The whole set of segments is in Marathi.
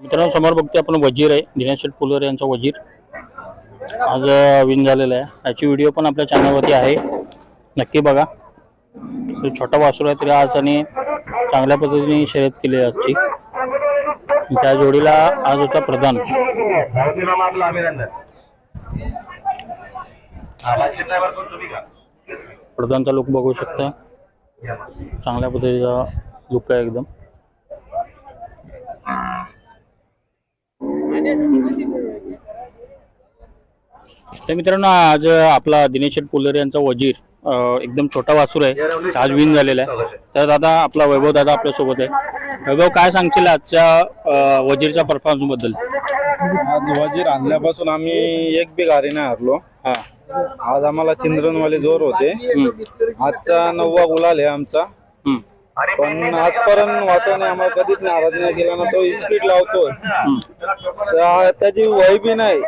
मित्रांनो समोर बघते आपण वजीर आहे दिनेश शेठ यांचा वजीर. आज विन झालेला आहे. याची व्हिडिओ पण आपल्या चॅनलवरती आहे. नक्की बघा. तो छोटा वासूर आहे तरी आज आणि चांगल्या पद्धतीने शर्यत केली आहे आजची. त्या जोडीला आज होता प्रधान. प्रधानचा लुक बघू शकता चांगल्या पद्धतीचा लुक आहे एकदम. तर मित्रांनो आज आपला दिनेश पुलर यांचा वजीर एकदम छोटा वासूर आहे. आज विन झालेला आहे. तर दादा आपला वैभव दादा आपल्यासोबत आहे. वैभव काय सांगशील आजच्या वजीरच्या परफॉर्मन्सबद्दल? आज वजीर आणल्यापासून आम्ही एक बी गाडी नाही हरलो. हा. आज आम्हाला चिंद्रनवाले जोर होते. आजचा नववा गुलाल आहे आमचा. पण आजपर्यंत वाचवणे आम्हाला कधीच नाराज नाही केला ना तो स्पीड लावतोय. त्या- त्याची वय बी नाही.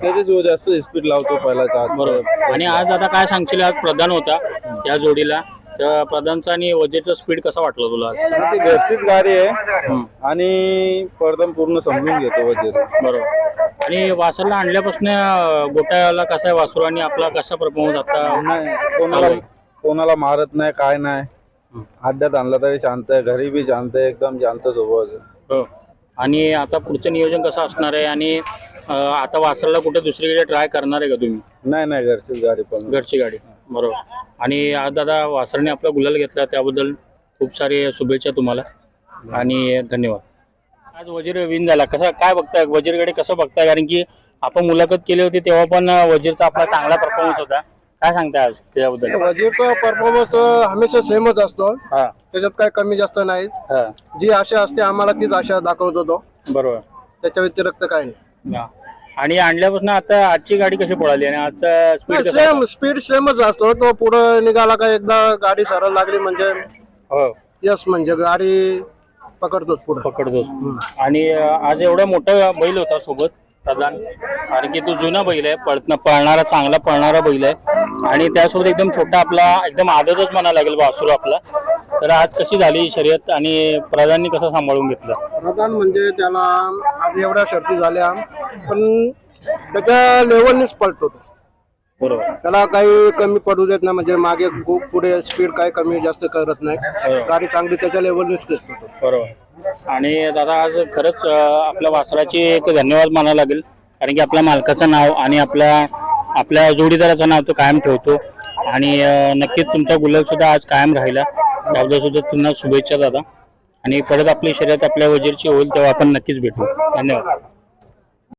त्याचीच वो जास्त स्पीड लावतो पहिलाचा आज बरोबर. आणि आज आता काय सांगशील आज प्रधान होता त्या जोडीला. त्या प्रधानचा आणि वजीरचा स्पीड कसा वाटला तुला? ती घरचीच गाडी आहे. आणि पडदम पूर्ण समजून घेतो वजीर बरोबर. आणि वासरला आणल्यापासून अं, गोट्याला कसा आहे वासरू आणि आपला कसा परफॉर्मन्स आता नाही कोणाला कोणाला मारत नाही काय नाही. अड्ड्यात आणला तरी शांत आहे घरी बी शांत आहे एकदम शांत स्वभाव. हो. आणि आता पुढचं नियोजन कसं असणार आहे? आणि अं, आता वासरला कुठे दुसरीकडे ट्राय करणार आहे का तुम्ही? नाही नाही घरचीच गाडी पण. घरची गाडी. बरोबर. आणि आज दादा वासरने आपला गुलाल घेतला त्याबद्दल खूप सारे शुभेच्छा तुम्हाला. आणि धन्यवाद. आज वजीर विन झाला. कसा काय बघताय? वजीरकडे कसं बघताय? कारण की आपण मुलाखत केली होती तेव्हा पण वजीरचा आपला चांगला परफॉर्मन्स होता. काय सांगताय आज त्याच्याबद्दल वजीरचा परफॉर्मन्स हमेशा सेमच असतो. हा. त्याच्यात काही कमी जास्त नाही. हा. जी आशा असते आम्हाला तीच आशा दाखवत होतो. बरोबर. त्याच्या व्यतिरिक्त काही नाही. हा. आणि आणल्यापासून आता आजची गाडी कशी पळाली आणि आजचा स्पीड कसा सेम स्पीड सेमच असतो. तो पुढे निघाला का एकदा गाडी सरळ लागली म्हणजे हो. यस म्हणजे गाडी पकडतोच पुढे. पकडतोस आणि अं, आज एवढा मोठा बैल होता सोबत. प्रधान. कारण की तो जुना बैल आहे पळत पळणारा चांगला पळणारा बैल आहे. आणि त्यासोबत एकदम छोटा आपला एकदम आदतच म्हणा लागेल वासुर आपला. तर आज कशी झाली शर्यत आणि प्रधाननी कसं सांभाळून घेतलं? प्रधान म्हणजे त्याला आज एवढ्या शर्ती झाल्या पण त्याच्या लेवलनेच पळतो तो बरोबर. त्याला काही कमी पडू देत नाही म्हणजे मागे खूप पुढे स्पीड काही कमी जास्त करत नाही. गाडी चांगली त्याच्या लेवलनीच असतो तो बरोबर. आणि दादा आज खरंच आपल्या वासराची एक धन्यवाद मानावं लागेल. कारण की आपल्या मालकाचं नाव आणि आपल्या आपल्या जोडीदाराचं नाव तो कायम ठेवतो. आणि नक्कीच तुमचा गुलाल सुद्धा आज कायम राहिला. त्याबद्दल सुद्धा तुम्हाला शुभेच्छा दादा. आणि परत आपली शर्यत आपल्या वजीरची होईल तेव्हा आपण नक्कीच भेटू. धन्यवाद.